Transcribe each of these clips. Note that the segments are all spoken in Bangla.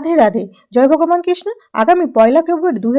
রাধে রাধে। জয় ভগবান কৃষ্ণ। আগামী পয়লা ফেব্রুয়ারি দু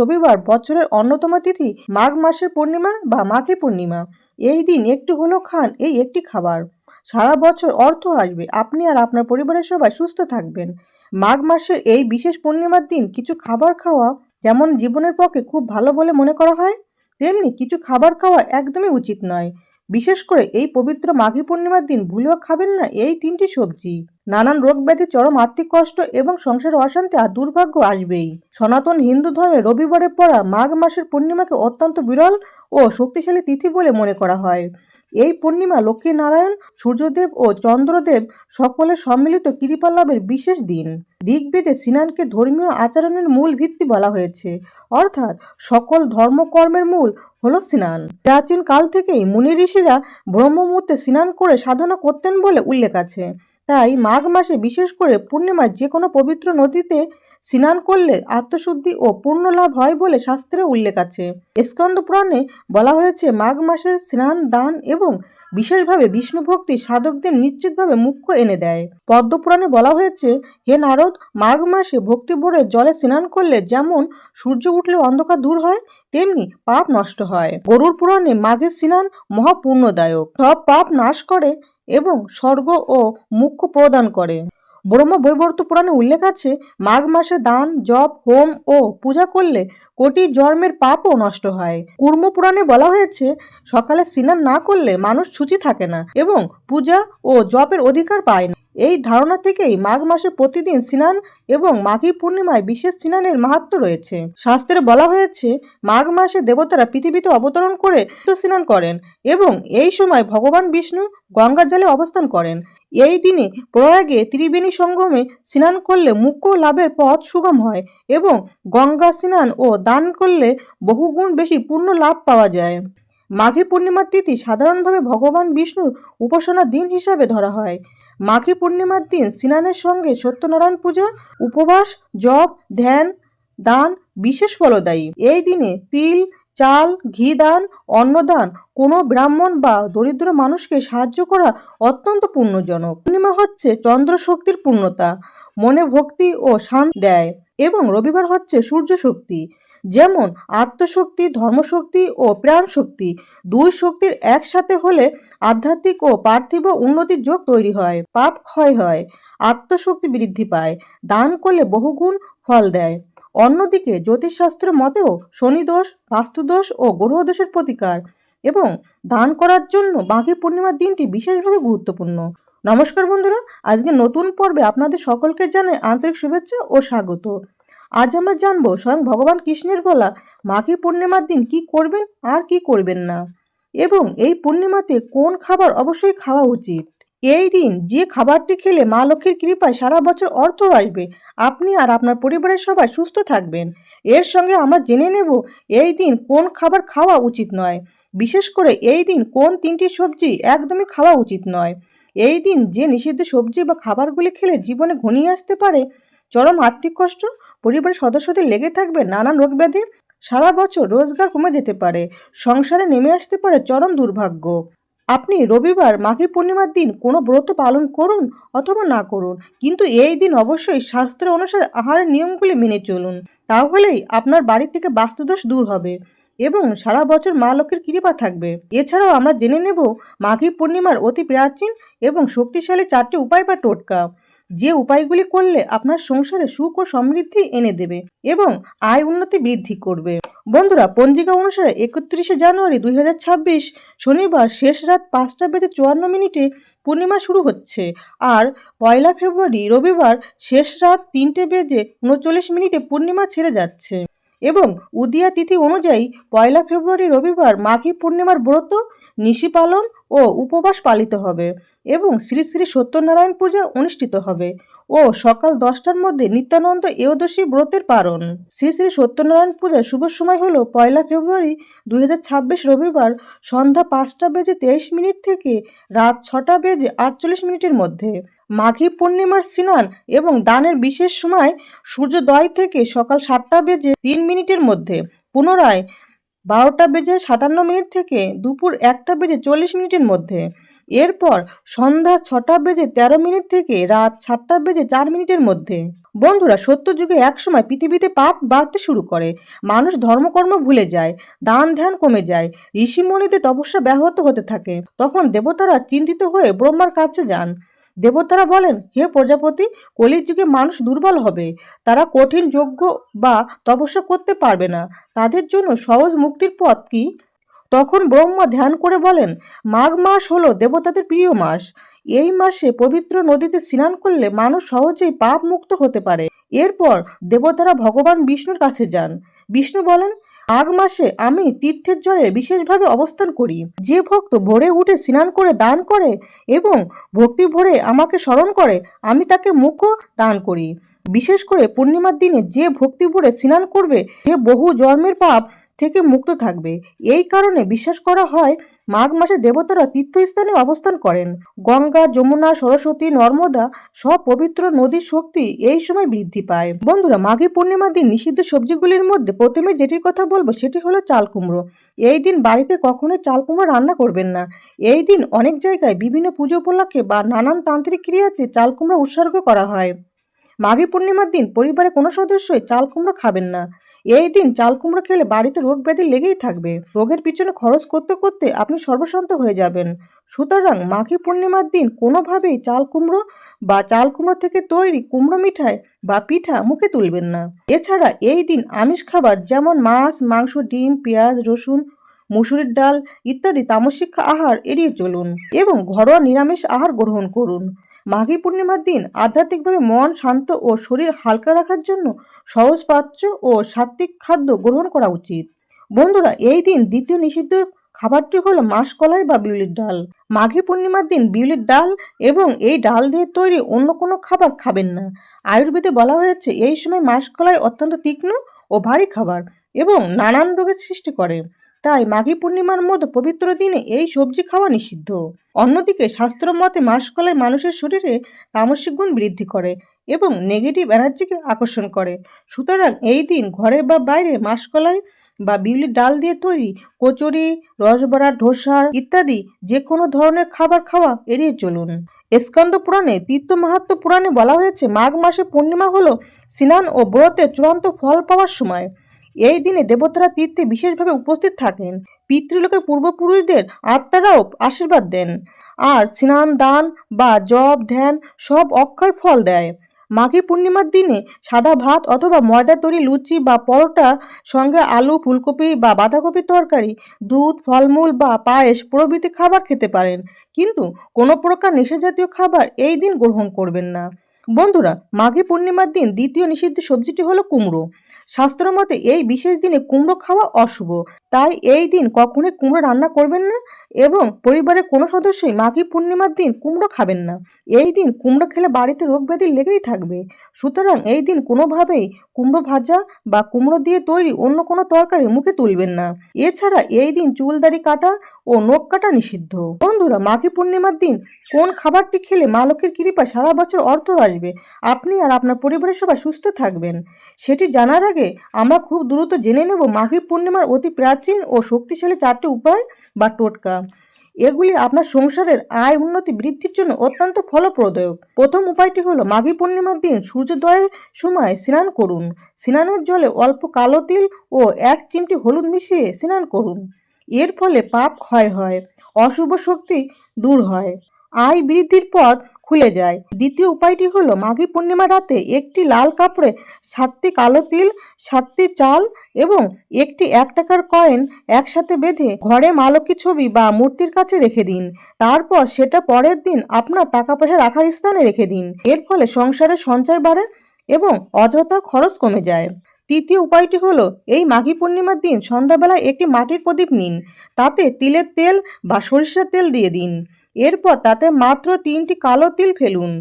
রবিবার বছরের অন্যতম তিথি, মাঘ মাসের পূর্ণিমা বা মাঘী পূর্ণিমা। এই দিন একটু হলেও খান, এই একটি খাবার। সারা বছর অর্থ আসবে। আপনি আর আপনার পরিবারের সবাই সুস্থ থাকবেন। মাঘ মাসের এই বিশেষ পূর্ণিমার দিন কিছু খাবার খাওয়া যেমন জীবনের পক্ষে খুব ভালো বলে মনে করা হয়, তেমনি কিছু খাবার খাওয়া একদমই উচিত নয়। বিশেষ করে এই পবিত্র মাঘী পূর্ণিমার দিন ভুলেও খাবেন না এই তিনটি সবজি। নানান রোগ ব্যাধি, চরম আর্থিক কষ্ট এবং সংসার অশান্তি আর দুর্ভাগ্য আসবেই। সনাতন হিন্দু ধর্মে রবিবারে পড়া মাঘ মাসের পূর্ণিমাকে অত্যন্ত বিরল ও শক্তিশালী তিথি বলে মনে করা হয়। এই পূর্ণিমা লক্ষ্মী নারায়ণ সূর্যদেব ও চন্দ্রদেব সকলের সম্মিলিত কৃপা লাভের বিশেষ দিন। ঋগ্বেদে সিনানকে ধর্মীয় আচরণের মূল ভিত্তি বলা হয়েছে। অর্থাৎ সকল ধর্মকর্মের মূল হল স্নান। প্রাচীন কাল থেকেই মুনি ঋষিরা ব্রহ্মমূর্তে স্নান করে সাধনা করতেন বলে উল্লেখ আছে। তাই মাঘ মাসে বিশেষ করে পূর্ণিমায় যে কোনো পবিত্র নদীতে স্নান করলে আত্মশুদ্ধি ও পূর্ণ লাভ হয় বলে শাস্ত্রে উল্লেখ আছে। স্কন্দ পুরাণে বলা হয়েছে, মাঘ মাসে স্নান, দান এবং বিশেষভাবে বিষ্ণু ভক্তি সাধকদের নিশ্চিতভাবে মুখ্য এনে দেয়। পদ্ম পুরাণে বলা হয়েছে, হে নারদ, মাঘ মাসে ভক্তি ভরে জলে স্নান করলে যেমন সূর্য উঠলে অন্ধকার দূর হয়, তেমনি পাপ নষ্ট হয়। গরুর পুরাণে মাঘের স্নান মহাপূর্ণদায়ক সব পাপ নাশ করে এবং স্বর্গ ও মুখ্য প্রদান করে। ব্রহ্ম বৈবর্ত পুরাণে উল্লেখ আছে, মাঘ মাসে দান, জপ, হোম ও পূজা করলে কোটি জন্মের পাপও নষ্ট হয়। কুর্ম পুরাণে বলা হয়েছে, সকালে স্নান না করলে মানুষ সূচি থাকে না এবং পূজা ও জপের অধিকার পায় না। এই ধারণা থেকেই মাঘ মাসে প্রতিদিন স্নান এবং মাঘী পূর্ণিমায় বিশেষ স্নানের মাহাত্ম রয়েছে। শাস্ত্রে বলা হয়েছে, মাঘ মাসে দেবতারা পৃথিবীতে অবতরণ করে স্নান করেন এবং এই সময় ভগবান বিষ্ণু গঙ্গার জলে অবস্থান করেন। এই দিনে প্রয়াগে ত্রিবেণী সঙ্গমে স্নান করলে মুখ্য লাভের পথ সুগম হয় এবং গঙ্গা স্নান ও দান করলে বহুগুণ বেশি পূর্ণ লাভ পাওয়া যায়। মাঘী পূর্ণিমার তিথি সাধারণভাবে ভগবান বিষ্ণুর উপাসনার দিন হিসাবে ধরা হয়। মাঘী পূর্ণিমার দিন স্নানের সঙ্গে সত্যনারায়ণ পূজা, উপবাস, জপ, ধ্যান, দান, বিশেষ ফলদায়ী। এই দিনে তিল, চাল, ঘি দান, অন্নদান কোনো ব্রাহ্মণ বা দরিদ্র মানুষকে সাহায্য করা অত্যন্ত পুণ্যজনক। পূর্ণিমা হচ্ছে চন্দ্র শক্তির পূর্ণতা, মনে ভক্তি ও শান্ত দেয় এবং রবিবার হচ্ছে সূর্য শক্তি যেমন আত্মশক্তি, ধর্মশক্তি ও প্রাণ শক্তি দুই শক্তির একসাথে হলে আধ্যাত্মিক ও পার্থিব উন্নতির যোগ তৈরি হয়, পাপ ক্ষয় হয়, আত্মশক্তি বৃদ্ধি পায়, দান করলে বহুগুণ ফল দেয়। অন্যদিকে জ্যোতিষশাস্ত্রের মতেও শনিদোষ বাস্তুদোষ ও গ্রহদোষের প্রতিকার এবং দান করার জন্য বাঘী পূর্ণিমার দিনটি বিশেষভাবে গুরুত্বপূর্ণ। নমস্কার বন্ধুরা আজকে নতুন পর্বে আপনাদের সকলকে জানাই আন্তরিক শুভেচ্ছা ও স্বাগত। আজ আমরা জানব স্বয়ং ভগবান কৃষ্ণের বলা মাঘী পূর্ণিমার দিন কি করবেন আর কি করবেন না? এবং এই পূর্ণিমাতে কোন খাবার অবশ্যই খাওয়া উচিত? এই দিন যে খাবারটি খেলে মা লক্ষ্মীর কৃপায় সারা বছর অর্থ আসবে, আপনি আর আপনার পরিবারের সবাই সুস্থ থাকবেন। এর সঙ্গে আমরা জেনে নেব এই দিন কোন খাবার খাওয়া উচিত নয়। বিশেষ করে এই দিন কোন তিনটি সবজি একদমই খাওয়া উচিত নয়। এই দিন যে নিষিদ্ধ সবজি বা খাবারগুলি খেলে জীবনে ঘনিয়ে আসতে পারে চরম আর্থিক কষ্ট, পরিবারের সদস্যদের লেগে থাকবে নানান রোগ ব্যাধি। সারা বছর রোজগার কমে যেতে পারে, সংসারে নেমে আসতে পারে চরম দুর্ভাগ্য। আপনি রবিবার মাঘী পূর্ণিমার দিন কোনো ব্রত পালন করুন অথবা না করুন, কিন্তু এই দিন অবশ্যই শাস্ত্র অনুসারে আহারের নিয়মগুলি মেনে চলুন। তাহলেই আপনার বাড়ি থেকে বাস্তুদোষ দূর হবে এবং সারা বছর মা লক্ষ্মীর কৃপা থাকবে। এছাড়াও আমরা জেনে নেব, মাঘী পূর্ণিমার অতি প্রাচীন এবং শক্তিশালী চারটি উপায় বা টোটকা। যে উপায়গুলি করলে আপনার সংসারে সুখ ও সমৃদ্ধি এনে দেবে এবং আয় উন্নতি বৃদ্ধি করবে। বন্ধুরা, পঞ্জিকা অনুসারে একত্রিশে জানুয়ারি দুই হাজার ছাব্বিশ শনিবার শেষ রাত পাঁচটা বেজে চুয়ান্ন মিনিটে পূর্ণিমা শুরু হচ্ছে আর পয়লা ফেব্রুয়ারি রবিবার শেষ রাত তিনটে বেজে উনচল্লিশ মিনিটে পূর্ণিমা ছেড়ে যাচ্ছে। এবং উদিয়া তিথি অনুযায়ী পয়লা ফেব্রুয়ারি রবিবার মাঘী পূর্ণিমার ব্রত, নিশি পালন ও উপবাস পালিত হবে এবং শ্রী শ্রী সত্যনারায়ণ পূজা অনুষ্ঠিত হবে ও সকাল দশটার মধ্যে নিত্যানন্দ একাদশী ব্রতের পারণ শ্রী শ্রী সত্যনারায়ণ পূজার শুভ সময় হলো পয়লা ফেব্রুয়ারি দুই হাজার ছাব্বিশ রবিবার সন্ধ্যা পাঁচটা বেজে তেইশ মিনিট থেকে রাত ছটা বেজে আটচল্লিশ মিনিটের মধ্যে। মাঘী পূর্ণিমার স্নান এবং দানের বিশেষ সময় সূর্যোদয় থেকে সকাল সাতটা বেজে তিন মিনিটের মধ্যে, পুনরায় বারোটা বেজে সাতান্ন মিনিট থেকে দুপুর একটা বেজে চল্লিশ মিনিটের মধ্যে। এরপর সন্ধ্যা ছটা বেজে তেরো মিনিট থেকে রাত সাতটা বেজে চার মিনিটের মধ্যে। বন্ধুরা সত্য যুগে একসময় পৃথিবীতে পাপ বাড়তে শুরু করে। মানুষ ধর্মকর্ম ভুলে যায়, দান ধ্যান কমে যায় ঋষিমণিদের তপস্যা ব্যাহত হতে থাকে। তখন দেবতারা চিন্তিত হয়ে ব্রহ্মার কাছে যান। দেবতারা বলেন, হে প্রজাপতি, কলির যুগে মানুষ দুর্বল হবে। তারা কঠিন যজ্ঞ বা তপস্যা করতে পারবে না। তাদের জন্য সহজ মুক্তির পথ কি? তখন ব্রহ্মা ধ্যান করে বলেন, মাঘ মাস হলো দেবতাদের প্রিয় মাস। এই মাসে পবিত্র নদীতে স্নান করলে মানুষ সহজেই পাপ মুক্ত হতে পারে। এরপর দেবতারা ভগবান বিষ্ণুর কাছে যান। বিষ্ণু বলেন মাঘ মাসে আমি তীর্থের জলে বিশেষভাবে অবস্থান করি। যে ভক্ত ভোরে উঠে স্নান করে দান করে এবং ভক্তি ভরে আমাকে স্মরণ করে, আমি তাকে মুখ দান করি। বিশেষ করে পূর্ণিমার দিনে যে ভক্তি ভরে স্নান করবে, সে বহু জন্মের পাপ থেকে মুক্ত থাকবে। এই কারণে বিশ্বাস করা হয়, মাঘ মাসে দেবতারা তীর্থস্থানে অবস্থান করেন। গঙ্গা, যমুনা, সরস্বতী, নর্মদা সব পবিত্র নদীর শক্তি এই সময় বৃদ্ধি পায়। বন্ধুরা, মাঘী পূর্ণিমার দিন নিষিদ্ধ সবজিগুলির মধ্যে প্রথমে যেটির কথা বলব সেটি হলো চাল কুমড়ো। এই দিন বাড়িতে কখনোই চাল কুমড়ো রান্না করবেন না। এই দিন অনেক জায়গায় বিভিন্ন পুজো উপলক্ষে বা নানান তান্ত্রিক ক্রিয়াতে চাল কুমড়ো উৎসর্গ করা হয়। মাঘী পূর্ণিমার দিন পরিবারের কোনো সদস্যই চাল কুমড়ো খাবেন না। এই দিন চাল কুমড়ো খেলে বাড়িতে রোগ ব্যাধি লেগেই থাকবে। রোগের পিছনে খরচ করতে করতে আপনি সর্বশান্ত হয়ে যাবেন। সুতরাং মাঘী পূর্ণিমার দিন কোনোভাবেই চাল কুমড়ো বা চাল কুমড়ো থেকে তৈরি কুমড়ো মিঠাই বা পিঠা মুখে তুলবেন না। এছাড়া এই দিন আমিষ খাবার যেমন মাছ, মাংস, ডিম, পেঁয়াজ, রসুন, মুসুরির ডাল ইত্যাদি তামসিক আহার এড়িয়ে চলুন এবং ঘরোয়া নিরামিষ আহার গ্রহণ করুন। মাঘী পূর্ণিমার দিন আধ্যাত্মিকভাবে মন শান্ত ও শরীর হালকা রাখার জন্য সহজ পাচ্য ও সাত্ত্বিক খাদ্য গ্রহণ করা উচিত। বন্ধুরা, এই দিন দ্বিতীয় নিষিদ্ধ খাবারটি হলো মাসকলাই বা বিউলির ডাল। মাঘী পূর্ণিমার দিন বিউলির ডাল এবং এই ডাল দিয়ে তৈরি অন্য কোনো খাবার খাবেন না। আয়ুর্বেদে বলা হয়েছে, এই সময় মাসকলাই অত্যন্ত তীক্ষ্ণ ও ভারী খাবার এবং নানান রোগের সৃষ্টি করে। তাই মাঘী পূর্ণিমার মতো পবিত্র দিনে এই সবজি খাওয়া নিষিদ্ধ। অন্যদিকে শাস্ত্র মতে মাসকলাই মানুষের শরীরে তামসিক গুণ বৃদ্ধি করে এবং নেগেটিভ এনার্জিকে আকর্ষণ করে। সুতরাং এই দিন ঘরে বা বাইরে মাসকলাই বা বিউলির ডাল দিয়ে তৈরি কচুরি, রসবড়া, ধোসা ইত্যাদি যে কোনো ধরনের খাবার খাওয়া এড়িয়ে চলুন। স্কন্দ পুরাণে, তীর্থ মাহাত্ম পুরাণে বলা হয়েছে, মাঘ মাসে পূর্ণিমা হলো স্নান ও ব্রতের চূড়ান্ত ফল পাওয়ার সময়। এই দিনে দেবতারা তীর্থে বিশেষভাবে উপস্থিত থাকেন। পিতৃলোকের পূর্বপুরুষদের আত্মারাও আশীর্বাদ দেন। আর স্নান, দান বা জপ, ধ্যান সব অক্ষয় ফল দেয়। মাঘী পূর্ণিমার দিনে সাদা ভাত অথবা ময়দা, তৈরি, লুচি বা পরোটা সঙ্গে আলু, ফুলকপি বা বাঁধাকপির তরকারি, দুধ, ফলমূল বা পায়েস প্রভৃতি খাবার খেতে পারেন। কিন্তু কোনো প্রকার নেশাজাতীয় খাবার এই দিন গ্রহণ করবেন না। বন্ধুরা, মাঘী পূর্ণিমার দিন দ্বিতীয় নিষিদ্ধ সবজিটি হলো কুমড়ো। শাস্ত্র মতে এই বিশেষ দিনে কুমড়ো খাওয়া অশুভ। তাই এই দিন কখনোই কুমড়ো রান্না করবেন না এবং পরিবারের কোনো সদস্যই মাঘী পূর্ণিমার দিন কুমড়ো খাবেন না। এই দিন কুমড়ো খেলে বাড়িতে রোগ ব্যাধি লেগেই থাকবে। সুতরাং এই দিন কোনোভাবেই কুমড়ো ভাজা বা কুমড়ো দিয়ে তৈরি অন্য কোনো তরকারি মুখে তুলবেন না। এছাড়া এই দিন চুলদাড়ি কাটা ও নখ কাটা নিষিদ্ধ। বন্ধুরা, মাঘী পূর্ণিমার দিন কোন খাবারটি খেলে মা লক্ষ্মীর কৃপা সারা বছর অর্থ আসবে? আপনি আর আপনার পরিবারের সবাই সুস্থ থাকবেন। সেটি জানার আগে আমরা খুব দ্রুত জেনে নেব মাঘী পূর্ণিমার অতি প্রাচীন ও শক্তিশালী চারটি উপায় বা টোটকা। এগুলি আপনার সংসারের আয় উন্নতি বৃদ্ধির জন্য অত্যন্ত ফলপ্রদায়ক প্রথম উপায়টি হলো মাঘী পূর্ণিমার দিন সূর্যোদয়ের সময় স্নান করুন। স্নানের জলে অল্প কালো তিল ও এক চিমটি হলুদ মিশিয়ে স্নান করুন। এর ফলে পাপ ক্ষয় হয়, অশুভ শক্তি দূর হয়। আয় বৃদ্ধির পথ খুলে যায়। দ্বিতীয় উপায়টি হলো, মাঘী পূর্ণিমা রাতে একটি লাল কাপড়ে সাতটি কালো তিল, সাতটি চাল এবং একটি এক টাকার কয়েন একসাথে বেঁধে ঘরে মা লক্ষ্মী ছবি বা মূর্তির কাছে রেখে দিন। তারপর সেটা পরের দিন আপনার টাকা পয়সা রাখার স্থানে রেখে দিন। এর ফলে সংসারে সঞ্চয় বাড়ে এবং অযথা খরচ কমে যায়। তৃতীয় উপায়টি হলো, এই মাঘী পূর্ণিমার দিন সন্ধ্যাবেলায় একটি মাটির প্রদীপ নিন। তাতে তিলের তেল বা সরিষার তেল দিয়ে দিন। এরপর তাতে মাত্র তিনটি কালো তিল ফেলুন।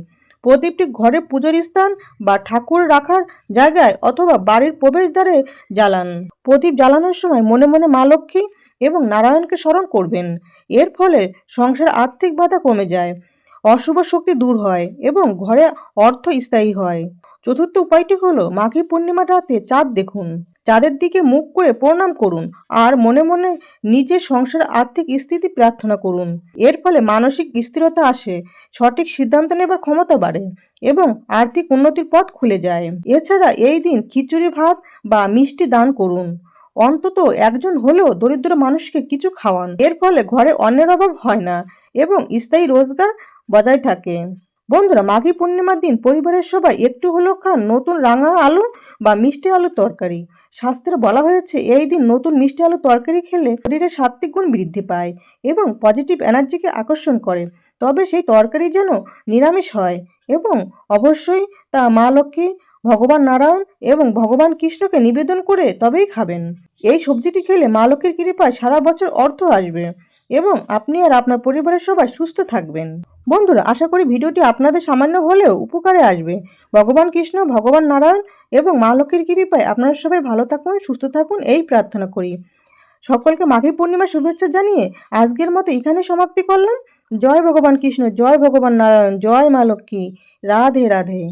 প্রদীপটি ঘরে পুজোর স্থান বা ঠাকুর রাখার জায়গায় অথবা বাড়ির প্রবেশদ্বারে জ্বালান। প্রদীপ জ্বালানোর সময় মনে মনে মা লক্ষ্মী এবং নারায়ণকে স্মরণ করবেন। এর ফলে সংসার আর্থিক বাধা কমে যায়, অশুভ শক্তি দূর হয় এবং ঘরে অর্থ স্থায়ী হয়। চতুর্থ উপায়টি হলো মাঘী পূর্ণিমা রাতে চাঁদ দেখুন। চাঁদের দিকে মুখ করে প্রণাম করুন আর মনে মনে নিজের সংসারের আর্থিক স্থিতি প্রার্থনা করুন। এর ফলে মানসিক স্থিরতা আসে, সঠিক সিদ্ধান্ত নেবার ক্ষমতা বাড়ে এবং আর্থিক উন্নতির পথ খুলে যায়। এছাড়া এই দিন খিচুড়ি ভাত বা মিষ্টি দান করুন। অন্তত একজন হলেও দরিদ্র মানুষকে কিছু খাওয়ান। এর ফলে ঘরে অন্যের অভাব হয় না এবং স্থায়ী রোজগার বজায় থাকে। বন্ধুরা, মাঘী পূর্ণিমার দিন পরিবারের সবাই একটু হলেও খান নতুন রাঙা আলু বা মিষ্টি আলু তরকারি। শাস্ত্রে বলা হয়েছে, এই দিন নতুন মিষ্টি আলু তরকারি খেলে শরীরে সাত্ত্বিক গুণ বৃদ্ধি পায় এবং পজিটিভ এনার্জিকে আকর্ষণ করে। তবে সেই তরকারি যেন নিরামিষ হয় এবং অবশ্যই তা মা লক্ষ্মী, ভগবান নারায়ণ এবং ভগবান কৃষ্ণকে নিবেদন করে তবেই খাবেন। এই সবজিটি খেলে মা লক্ষ্মীর কৃপায় সারা বছর অর্থ আসবে। এবং আপনি আর আপনার পরিবারের সবাই সুস্থ থাকবেন। বন্ধুরা, আশা করি ভিডিওটি আপনাদের সামান্য হলেও উপকারে আসবে। ভগবান কৃষ্ণ, ভগবান নারায়ণ এবং মা লক্ষ্মীর কৃপায় আপনারা সবাই ভালো থাকুন, সুস্থ থাকুন, এই প্রার্থনা করি। সকলকে মাঘী পূর্ণিমা শুভেচ্ছা জানিয়ে আজকের মতো এখানে সমাপ্তি করলাম। জয় ভগবান কৃষ্ণ, জয় ভগবান নারায়ণ, জয় মা লক্ষ্মী। রাধে রাধে।